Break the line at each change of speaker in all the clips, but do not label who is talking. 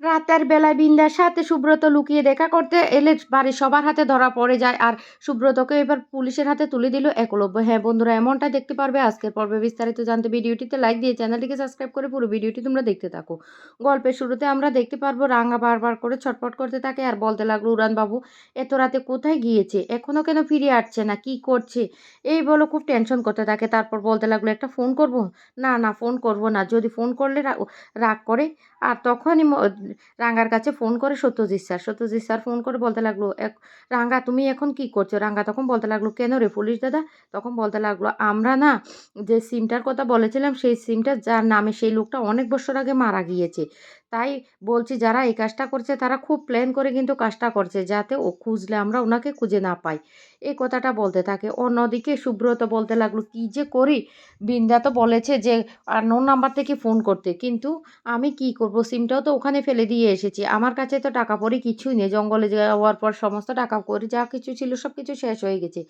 রাতের বেলায় বিন্দার সাথে সুব্রত লুকিয়ে দেখা করতে এলে বাড়ির সবার হাতে ধরা পড়ে যায়। আর সুব্রতকে এবার পুলিশের হাতে তুলে দিল একলব্য। হ্যাঁ বন্ধুরা এমনটা দেখতে পারবে আজকের পর্বে বিস্তারিত জানতে। ভিডিওটিতে লাইক দিয়ে চ্যানেলটিকে সাবস্ক্রাইব করে পুরো ভিডিওটি তোমরা দেখতে থাকো। গল্পের শুরুতে আমরা দেখতে পারব রাঙা বারবার করে ছটপট করতে থাকে আর বলতে লাগল, উড়ান বাবু, এত রাতে কোথায় গিয়েছে? এখনও কেন ফিরে আসছে না? কি করছে? এই বলো খুব টেনশন করতে থাকে। তারপর বলতে লাগল, একটা ফোন করব? না না ফোন করব না। যদি ফোন করলে রাগ করে আর তখনই রাঙ্গার কাছে ফোন করে Satyajit sir. Satyajit sir phone করে বলতে লাগল, এক, রাঙ্গা, তুমি এখন কি করছ? রাঙ্গা তখন বলতে লাগল, কেন রে পুলিশ দাদা? তখন বলতে লাগল, আমরা না যে সিমটার কথা বলেছিলাম, সেই সিমটা যার নামে সেই লোকটা অনেক বছর আগে মারা গিয়েছে। তাই বলছি যারা এই কাজটা করছে তারা খুব প্ল্যান করে কিন্তু কাজটা করছে, যাতে ও খুঁজলে আমরা ওনাকে খুঁজে না পাই। এই কথাটা বলতে থাকে। অন্যদিকে সুব্রত বলতে লাগল, কি যে করি? বৃন্দা তো বলেছে যে, আর নো নাম্বার থেকে ফোন করতে। কিন্তু আমি কি করব? সিমটাও তো ওখানে ফেলে দিয়ে এসেছি। আমার কাছে তো টাকা পরে কিছুই নেই। জঙ্গলে যাওয়ার পর সমস্ত টাকা করি যা কিছু ছিল সব কিছু শেষ হয়ে গেছে।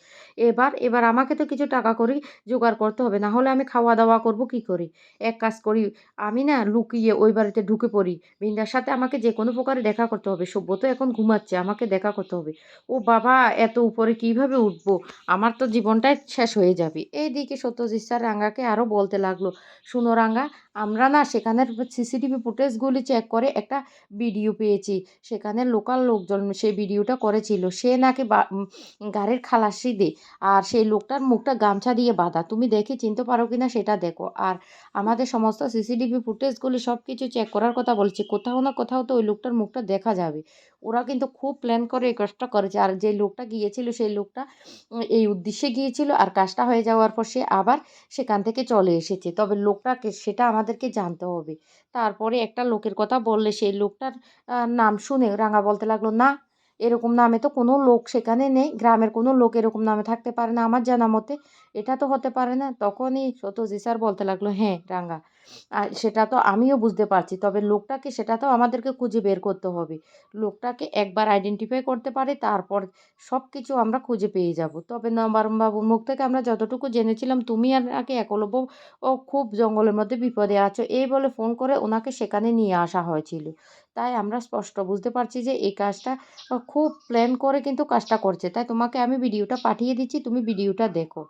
এবার এবার আমাকে তো কিছু টাকা করি জোগাড় করতে হবে। না হলে আমি খাওয়া দাওয়া করব কি করি? এক কাজ করি। আমি না লুকিয়ে ওই বাড়িতে ঢুকে পড়ি। বৃন্দার সাথে আমাকে যে কোনো প্রকারে দেখা করতে হবে। সভ্য তো এখন ঘুমাচ্ছে, আমাকে দেখা করতে হবে। ও বাবা, এত উপরে কীভাবে উঠবো? আমার তো জীবনটাই শেষ হয়ে যাবে। এইদিকে সত্যজিৎ স্যার রাঙ্গাকে আরও বলতে লাগল, শুনো রাঙ্গা, আমরা না সেখানের সিসিটিভি ফুটেজগুলি চেক করে একটা ভিডিও পেয়েছি। সেখানে লোকাল লোকজন সেই ভিডিওটা করেছিল। সে নাকি গাড়ির খালাসি দে। আর সেই লোকটার মুখটা গামছা দিয়ে বাঁধা। তুমি দেখে চিনতে পারো কি না সেটা দেখো। আর আমাদের সমস্ত সিসিটিভি ফুটেজগুলি সব কিছু চেক করার কথা বলছি, কোথাও না কোথাও তো ওই লোকটার মুখটা দেখা যাবে। ওরা কিন্তু খুব প্ল্যান করে এই কাজটা করেছে। আর যে লোকটা গিয়েছিল, সেই লোকটা এই উদ্দেশ্যে গিয়েছিল আর কাজটা হয়ে যাওয়ার পর সে আবার সেখান থেকে চলে এসেছে। তবে লোকটাকে, সেটা আমাদেরকে জানতে হবে। তারপরে একটা লোকের কথা বললে, সেই লোকটার নাম শুনে রাঙা বলতে লাগল, না এরকম নামে তো কোনো লোক সেখানে নেই, গ্রামের কোনো লোক এরকম নামে থাকতে পারে না আমার জানা মতে। এটা তো হতে পারে না। তখনই সত্যজি স্যার বলতে লাগল হ্যাঁ রাঙ্গা, আর সেটা তো আমিও বুঝতে পারছি, তবে লোকটাকে সেটা তো আমাদেরকে খুঁজে বের করতে হবে। লোকটাকে একবার আইডেন্টিফাই করতে পারে, তারপর সব কিছু আমরা খুঁজে পেয়ে যাব। তবে বাবুর মুখ থেকে আমরা যতটুকু জেনেছিলাম, তুমি আর নাকি একলব্য ও খুব জঙ্গলের মধ্যে বিপদে আছো, এই বলে ফোন করে ওনাকে সেখানে নিয়ে আসা হয়েছিল। তাই আমরা স্পষ্ট বুঝতে পারছি যে এই কাজটা খুব প্ল্যান করে কিন্তু কাজটা করছে। তাই তোমাকে আমি ভিডিওটা পাঠিয়ে দিচ্ছি, তুমি ভিডিওটা দেখো।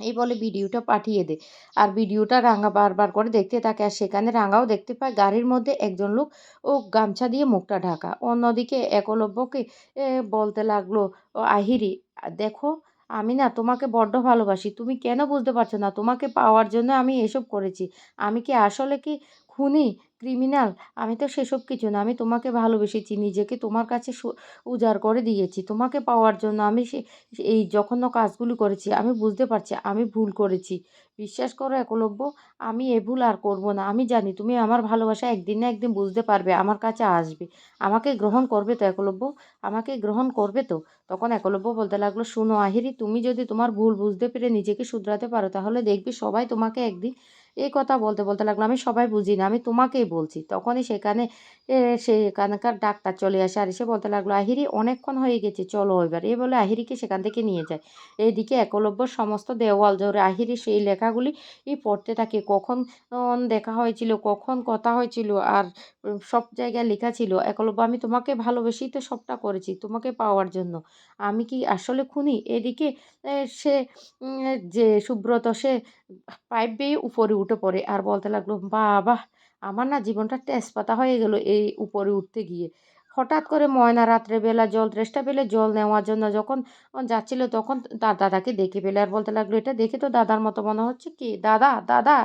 এই বলে ভিডিওটা পাঠিয়ে দে। আর ভিডিওটা রাঙা বারবার করে দেখতে থাকে, আর সেখানে রাঙাও দেখতে পায়। গাড়ির মধ্যে একজন লোক ও গামছা দিয়ে মুখটা ঢাকা। অন্যদিকে একলব্যকে বলতে লাগল, ও, আহিরি, দেখো, আমি না তোমাকে বড্ড ভালোবাসি। তুমি কেন বুঝতে পারছ না? তোমাকে পাওয়ার জন্য আমি এসব করেছি। আমি কি আসলে কি খুনি? ক্রিমিনাল আমি তো সেসব কিছু না, আমি তোমাকে ভালোবেসেছি, নিজেকে তোমার কাছে উজাড় করে দিয়েছি, তোমাকে পাওয়ার জন্য আমি সে এই যখন কাজগুলি করেছি, আমি বুঝতে পারছি, আমি ভুল করেছি। বিশ্বাস করো একলব্য, আমি এ ভুল আর করব না, আমি জানি তুমি আমার ভালোবাসা একদিন না একদিন বুঝতে পারবে, আমার কাছে আসবে। আমাকে গ্রহণ করবে তো একলব্য, আমাকে গ্রহণ করবে তো? তখন একলব্য বলতে লাগল, শুনো আহিরি, তুমি যদি তোমার ভুল বুঝতে পেরে নিজেকে শুধরাতে পারো, তাহলে দেখবে সবাই তোমাকে একদিন এই কথা বলতে বলতে লাগল, আমি সবাই বুঝি না, আমি তোমাকেই বলছি। তখনই সেখানে সেখানকার ডাক্তার চলে আসে আর এসে বলতে লাগল, আহিরি, অনেকক্ষণ হয়ে গেছে, চলো এবার। এ বলে, আহিরিকে সেখান থেকে নিয়ে যায়। এইদিকে একলব্য সমস্ত দেওয়াল জোরে আহিরি সেই লেখাগুলি পড়তে থাকে, কখন দেখা হয়েছিল, কখন কথা হয়েছিল আর সব জায়গায় লেখা ছিল, একলব্য, আমি তোমাকে ভালোবেসেই তো সবটা করেছি, তোমাকে পাওয়ার জন্য। আমি কি আসলে খুনি? এদিকে সে যে সুব্রত, সে পাইপ বেয়ে উপরে উঠে পড়ে আর বলতে লাগল, বাবা, আমার না জীবনটা তেজপাতা হয়ে গেল এই উপরে উঠতে গিয়ে। হঠাৎ করে ময়না রাত্রেবেলা জল তেষ্টা পেলে জল নেওয়ার জন্য যখন যাচ্ছিল তখন তার দাদাকে দেখে পেলে আর বলতে লাগল, এটা দেখে তো দাদার মতো মনে হচ্ছে কি? দাদা দাদা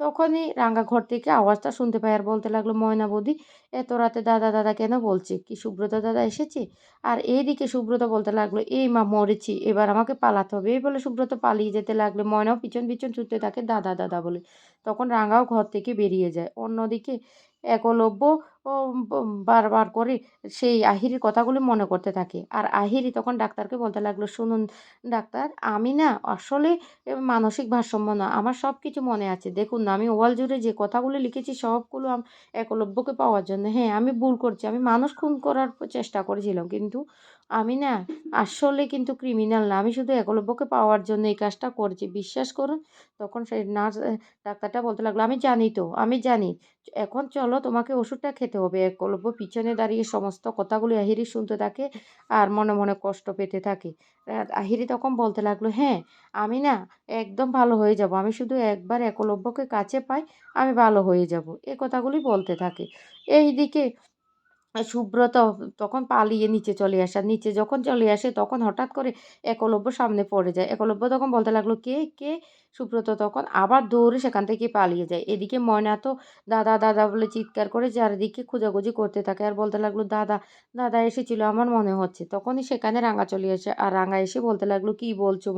তখনই রাঙ্গা ঘর থেকে আওয়াজটা শুনতে পাই আর বলতে লাগল, ময়না বৌদি, এত রাতে দাদা দাদা কেন বলছে? কি সুব্রত দাদা এসেছে? আর এইদিকে সুব্রত বলতে লাগল, এই মা মরেছি, এবার আমাকে পালাতে হবে। এই বলে সুব্রত পালিয়ে যেতে লাগল, ময়নাও পিছন পিছন ছুটতে থাকে দাদা দাদা বলে। তখন রাঙ্গাও ঘর থেকে বেরিয়ে যায়। অন্যদিকে একলব্য বারবার করে সেই আহিরির কথাগুলি মনে করতে থাকে। আর আহিরি তখন ডাক্তারকে বলতে লাগল, শুনুন ডাক্তার, আমি না আসলে মানসিক ভারসাম্য না, আমার সব কিছু মনে আছে। দেখুন না, আমি ওয়াল জুড়ে যে কথাগুলি লিখেছি, সবগুলো একলব্যকে পাওয়ার জন্য। হ্যাঁ আমি ভুল করছি, আমি মানুষ খুন করার চেষ্টা করেছিলাম, কিন্তু আমি না আসলে কিন্তু ক্রিমিনাল না, আমি শুধু একলব্যকে পাওয়ার জন্য এই কাজটা করছি। বিশ্বাস করুন, তখন সেই নার্স ডাক্তারটা বলতে লাগল, আমি জানি তো, আমি জানি। এখন চলো তোমাকে ওষুধটা খেতে হবে। এক অল্প পিছনে দাঁড়িয়ে সমস্ত কথাগুলি আহিরি শুনতে থাকে আর মনে মনে কষ্ট পেতে থাকে। আহিরি তখন বলতে লাগল হ্যাঁ আমি না একদম ভালো হয়ে যাব। আমি শুধু একবার একলব্যকে কাছে পাই, আমি ভালো হয়ে যাব। এ কথাগুলি বলতে থাকে। এইদিকে সুব্রত তখন পালিয়ে নিচে চলে আসা। নিচে যখন চলে আসে, তখন হঠাৎ করে একলব্য সামনে পড়ে যায়। একলব্য তখন বলতে লাগল, কে কে? সুব্রত তখন আবার দৌড়ে সেখান থেকে পালিয়ে যায়। এদিকে ময়না তো দাদা দাদা বলে চিৎকার করে চারিদিকে খোঁজাখুঁজি করতে থাকে। আর বলতে লাগল, দাদা দাদা এসেছিল আমার মনে হচ্ছে। তখনই সেখানে রাঙা চলে আসে। আর রাঙা এসে বলতে লাগল, কি বলছো?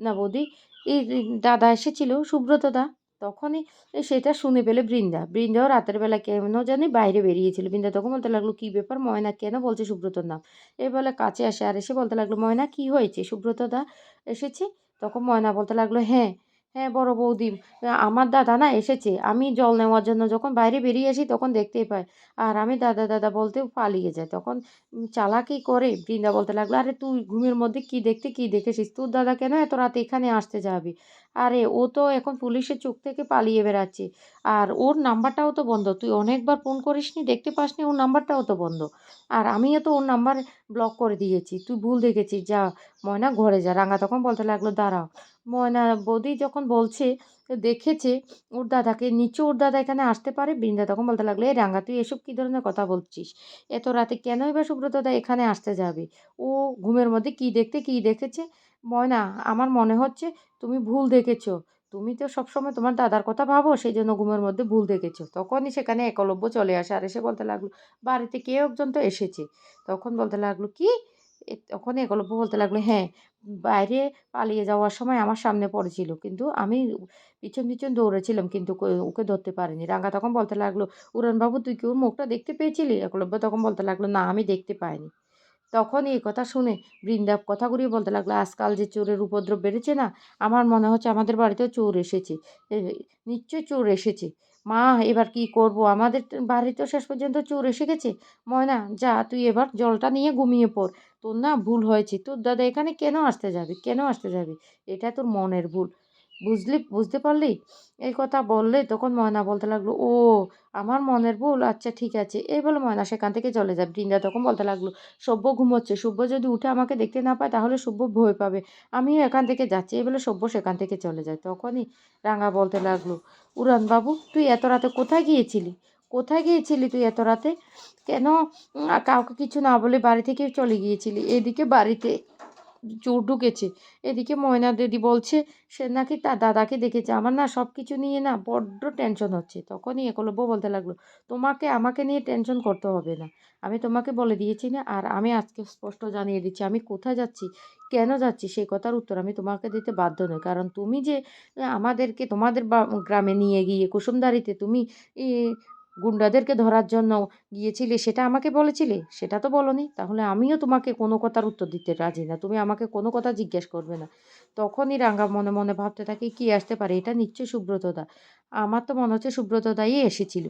না বৌদি, এই দাদা এসেছিল, সুব্রত দা। তখনই সেটা শুনে পেলে বৃন্দা। বৃন্দাও রাতের বেলা কেন জানি বাইরে বেরিয়েছিল। বৃন্দা তখন বলতে লাগল, কী ব্যাপার ময়না, কেন বলছে সুব্রতর নাম এই বলে, কাছে আসে। আর এসে বলতে লাগল, ময়না, কি হয়েছে? সুব্রতদা এসেছে? তখন ময়না বলতে লাগল হ্যাঁ হ্যাঁ বড় বৌদি। আমার দাদা না এসেছে। আমি জল নেওয়ার জন্য যখন বাইরে বেরিয়ে আসি তখন দেখতেই পাই আর আমি দাদা দাদা বলতেও পালিয়ে যাই তখন চালাকি করে বৃন্দা বলতে লাগল, আরে তুই ঘুমের মধ্যে কি দেখতে, কি দেখেছিস? তোর দাদা কেন এত রাতে এখানে আসতে যাবি? আরে ও তো এখন পুলিশের চোখ থেকে পালিয়ে বেড়াচ্ছে। আর ওর নাম্বারটাও তো বন্ধ। তুই অনেকবার ফোন করিসনি, দেখতে পাসনি, ওর নাম্বারটাও তো বন্ধ। আর আমিও তো ওর নাম্বার ব্লক করে দিয়েছি। তুই ভুল দেখেছিস, যা। ময়না, ঘরে যা। রাঙা তখন বলতে লাগল, দাঁড়াও। ময়না বৌদি যখন বলছে, দেখেছে, ওর দাদাকে নিচে ওর দাদা এখানে আসতে পারে? বৃন্দা তখন বলতে লাগল এই রাঙা, তুই এসব কী ধরনের কথা বলছিস? এত রাতে কেন এবার সুব্রত দা এখানে আসতে যাবে? ও ঘুমের মধ্যে কি দেখতে, কি দেখেছে? ময়না, আমার মনে হচ্ছে তুমি ভুল দেখেছ। তুমি তো সবসময় তোমার দাদার কথা ভাবো সেই জন্য ঘুমের মধ্যে ভুল দেখেছ। তখনই সেখানে একলব্য চলে আসে। আর এসে বলতে লাগল, বাড়িতে কেউ একজন তো এসেছে? তখন বলতে লাগল, কি? তখন একলব্য বলতে লাগল হ্যাঁ বাইরে পালিয়ে যাওয়ার সময় আমার সামনে পড়েছিল, কিন্তু আমি পিছন পিছন দৌড়েছিলাম, কিন্তু ওকে ধরতে পারিনি। রাঙ্গা তখন বলতে লাগল, উড়ানবাবু, তুই কি ওর মুখটা দেখতে পেয়েছিলি? একলব্য তখন বলতে লাগল, না, আমি দেখতে পাইনি। তখন এই কথা শুনে বৃন্দা কথাগুলি বলতে লাগল, আজকাল যে চোরের উপদ্রব বেড়েছে না, আমার মনে হচ্ছে আমাদের বাড়িতেও চোর এসেছে নিশ্চয়ই চোর এসেছে। মা, এবার কি করব? আমাদের বাড়িতেও শেষ পর্যন্ত চোর এসে গেছে? ময়না, যা, তুই এবার জলটা নিয়ে ঘুমিয়ে পড়। তোর না ভুল হয়েছে। তোর দাদা এখানে কেন আসতে যাবি? কেন আসতে যাবি? এটা তোর মনের ভুল। বুঝলি? বুঝতে পারলি? এই কথা বললে তখন ময়না বলতে লাগল, ও, আমার মনের ভুল? আচ্ছা ঠিক আছে। এই বলে ময়না সেখান থেকে চলে যায়। বৃন্দা তখন বলতে লাগল সভ্য ঘুমোচ্ছে। সভ্য যদি উঠে আমাকে দেখতে না পায়, তাহলে সভ্য ভয় পাবে। আমিও এখান থেকে যাচ্ছি। এই বলে সভ্য সেখান থেকে চলে যায়। তখনই রাঙা বলতে লাগল উড়ান বাবু তুই এত রাতে কোথায় গিয়েছিলি? কোথায় গিয়েছিলি তুই এত রাতে? কেন কাউকে কিছু না বলে বাড়ি থেকে চলে গিয়েছিলি? এদিকে বাড়িতে চোর ঢুকেছে। এদিকে ময়না দিদি বলছে, সে নাকি তার দাদাকে দেখেছে। আমার না সব কিছু নিয়ে না বড্ড টেনশন হচ্ছে। তখনই একলব্য বলতে লাগল, তোমাকে, আমাকে নিয়ে টেনশন করতে হবে না। আমি তোমাকে বলে দিয়েছি না, আর আমি আজকে স্পষ্ট জানিয়ে দিচ্ছি। আমি কোথায় যাচ্ছি? কেন যাচ্ছি? সেই কথার উত্তর আমি তোমাকে দিতে বাধ্য নই। কারণ তুমি যে আমাদেরকে, তোমাদের গ্রামে নিয়ে গিয়ে কুসুমদারিতে তুমি গুন্ডাদেরকে ধরার জন্য গিয়েছিলে, সেটা আমাকে বলেছিলে? সেটা তো বলনি। তাহলে আমিও তোমাকে কোনো কথার উত্তর দিতে রাজি না। তুমি আমাকে কোনো কথা জিজ্ঞেস করবে না। তখনই রাঙ্গা মনে মনে ভাবতে থাকে, কি আসতে পারে? এটা নিশ্চয়ই সুব্রতদা। আমার তো মনে হচ্ছে সুব্রতদাই এসেছিল।